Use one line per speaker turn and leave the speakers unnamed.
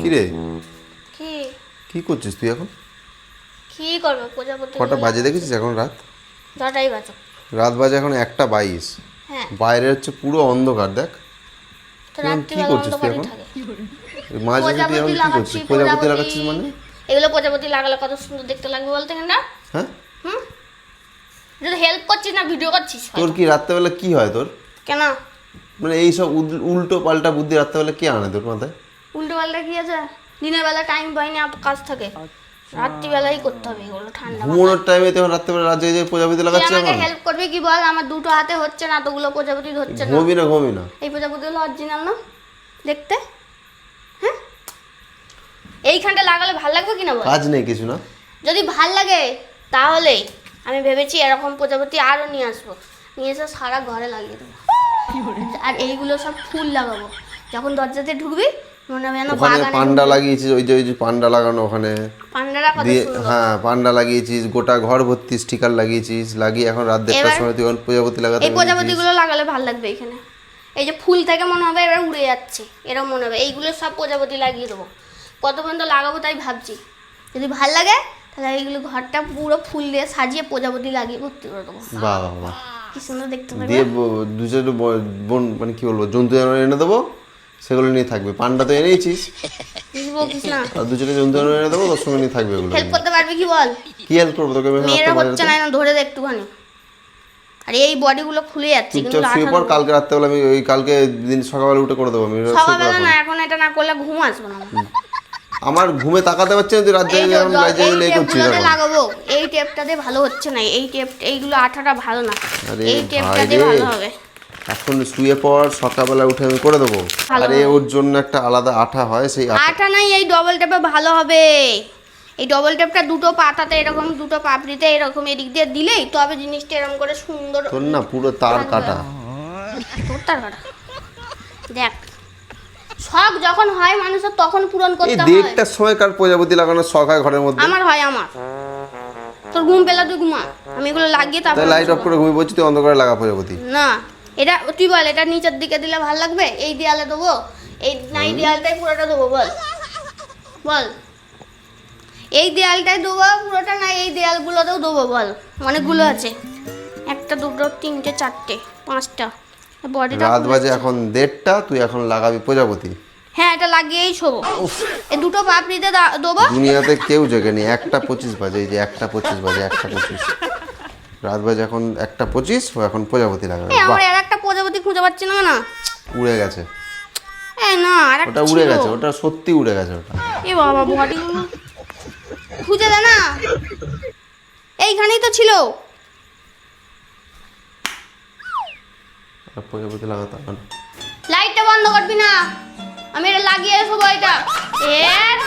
কি রে
কি?
কি করছিস তুই এখন?
কি করব প্রজাপতি
কটা বাজে দেখেছিস এখন রাত?
যটাই বাজো।
রাত বাজে এখন একটা বাইশ।
হ্যাঁ।
বাইরে হচ্ছে পুরো অন্ধকার দেখ। কি করছিস তুই এখন? এই তুই এখন কি করছিস? প্রজাপতি লাগাচ্ছিস মানে?
এগুলো প্রজাপতি লাগালে কত সুন্দর দেখতে লাগবে বলতে না?
হ্যাঁ?
হুম? যদি হেল্প করছিস না ভিডিও করছিস
তোর কি রাত্রেবেলা কি হয় তোর?
কেন?
মানে এই সব উল্টো পাল্টা বুদ্ধি রাত্রেবেলা কে আনে তোর মাথায়?
উল্টো পাল্টা কি আছে? দিনের বেলা টাইম পাইনি আপ কাজ থাকে। রাত্রিবেলাই করতে হবে এগুলো ঠান্ডা
ঘুমানোর টাইমে এখন রাত্রেবেলা রাজ্যে যে প্রজাপতি
তুই
লাগাচ্ছিস
আমাকে হেল্প করবি কি বল? আমার দুটো হাতে হচ্ছে না তোগুলো প্রজাপতি ধরছে না।
ঘুমবি না ঘুমবি না।
এই প্রজাপতিগুলো অরিজিনাল না? দেখতে? হ্যাঁ? এইখানটা লাগালে ভালো লাগবে কিনা বল?
কাজ নেই কিছু না।
যদি ভালো লাগে তাহলে আমি ভেবেছি এরকম প্রজাপতি আরও নিয়ে আসব। নিয়ে এসে সারা ঘরে লাগিয়ে দেবো। আর এইগুলো সব ফুল লাগাবো। যখন দরজাতে ঢুকবি মনে হবে
ওখানে পান্ডা লাগিয়েছিস ওই যে ওই যে পান্ডা লাগানো ওখানে।
পান্ডারা কত
হ্যাঁ পান্ডা লাগিয়েছিস গোটা ঘর ভর্তি স্টিকার লাগিয়েছিস লাগিয়ে এখন রাত দেড়টার সময় তুই প্রজাপতি লাগাতে
এই। প্রজাপতিগুলো লাগালে ভালো লাগবে এখানে। এই যে ফুল থেকে মনে হবে এবার উড়ে যাচ্ছে এরকম মনে হবে। এইগুলো সব প্রজাপতি লাগিয়ে দেবো। কত পর্যন্ত লাগাবো তাই ভাবছি। যদি ভালো লাগে তাহলে এইগুলো ঘরটা পুরো ফুল দিয়ে সাজিয়ে প্রজাপতি লাগিয়ে ভর্তি করে দেবো।
বাহ বাহ।
কি সুন্দর দেখতে
দিয়ে বন মানে কি বলব জন্তু জানোয়ার এনে দেবো সেগুলো নিয়ে থাকবে। পান্ডা তো আর জন্তু জানোয়ার এনে দেবো তোর সঙ্গে নিয়ে থাকবে এগুলো
হেল্প করতে পারবি কি বল?
কি হেল্প করব তোকে? আমি এখন
মেয়েরা হচ্ছে না না ধরে দে একটুখানি। আর এই বডিগুলো খুলে যাচ্ছে কিন্তু
শুয়ে পর কালকে রাত্রেবেলা আমি ওই কালকে দিন সকালবেলা উঠে করে দেবো আমি
সকালবেলা
এখন।
না এখন এটা না করলে ঘুম আসবে না। আমার।
ঘুমে তাকাতে পারছি না তুই রাত
এই
জেগে
যে
এখন
জ-
লাইট
এই
জ্বালিয়ে করছিস
টেপগুলোতে
এখন
লাগাবো। এই টেপটাতে ভালো হচ্ছে না এই টেপ এইগুলো আঠাটা ভালো না।
আরে
এই
ভাই রে।
ভালো হবে।
এখন শুয়ে পর সকালবেলা উঠে আমি করে দেবো।
ভালো
আরে ওর জন্য একটা আলাদা আঠা হয় সেই আঠা।
আঠা নাই এই ডবল টেপে ভালো হবে। এই ডবল টেপটা দুটো পাতাতে এরকম দুটো পাপড়িতে এরকম এদিক দিয়ে দিলেই তবে জিনিসটা এরকম করে সুন্দর
তোর না পুরো তার কাটা।
তোর তার কাটা। দেখ শখ যখন হয় মানুষের তখন পূরণ
এই
করতে হয়।
দেড়টার সময় কার প্রজাপতি লাগানোর শখ হয় ঘরের মধ্যে?
আমার হয় আমার। তোর ঘুম পেলে তুই ঘুমা। আমি এগুলো লাগিয়ে তারপর
তাই লাইট অফ করে ঘুমিয়ে পড়ছি তুই অন্ধকারে লাগা প্রজাপতি।
না এটা তুই বল এটা নিচের দিকে দিলে ভালো লাগবে? এই দেয়ালে দেবো। এই না এই দেয়ালটাই পুরোটা দেবো বল। বল। এই দেয়ালটাই দেবো পুরোটা না এই দেয়ালগুলোতেও দেবো বল। অনেকগুলো আছে। একটা দুটো তিনটে চারটে পাঁচটা। বডিটা
রাত বাজে এখন দেড়টা তুই এখন লাগাবি প্রজাপতি।
হ্যাঁ এটা লাগিয়েই শোবো। এই দুটো পাপড়িতে দেবো।
দুনিয়াতে কেউ জেগেনি একটা পঁচিশ বাজে এই যে একটা পঁচিশ বাজে একটা পঁচিশ। রাত বাজে এখন একটা পঁচিশ ও এখন প্রজাপতি লাগাবে।
আমার আর একটা প্রজাপতি খুঁজে পাচ্ছি না না
উড়ে গেছে।
এই না আর
ওটা উড়ে গেছে ওটা সত্যি উড়ে গেছে ওটা।
এ বাবা বডিগুলো খুঁজে দে না। এইখানেই তো ছিল।
প্রজাপতি পয়সা হবে না।
লাইটটা বন্ধ করবি না আমি এটা লাগিয়ে শোবো এটা এর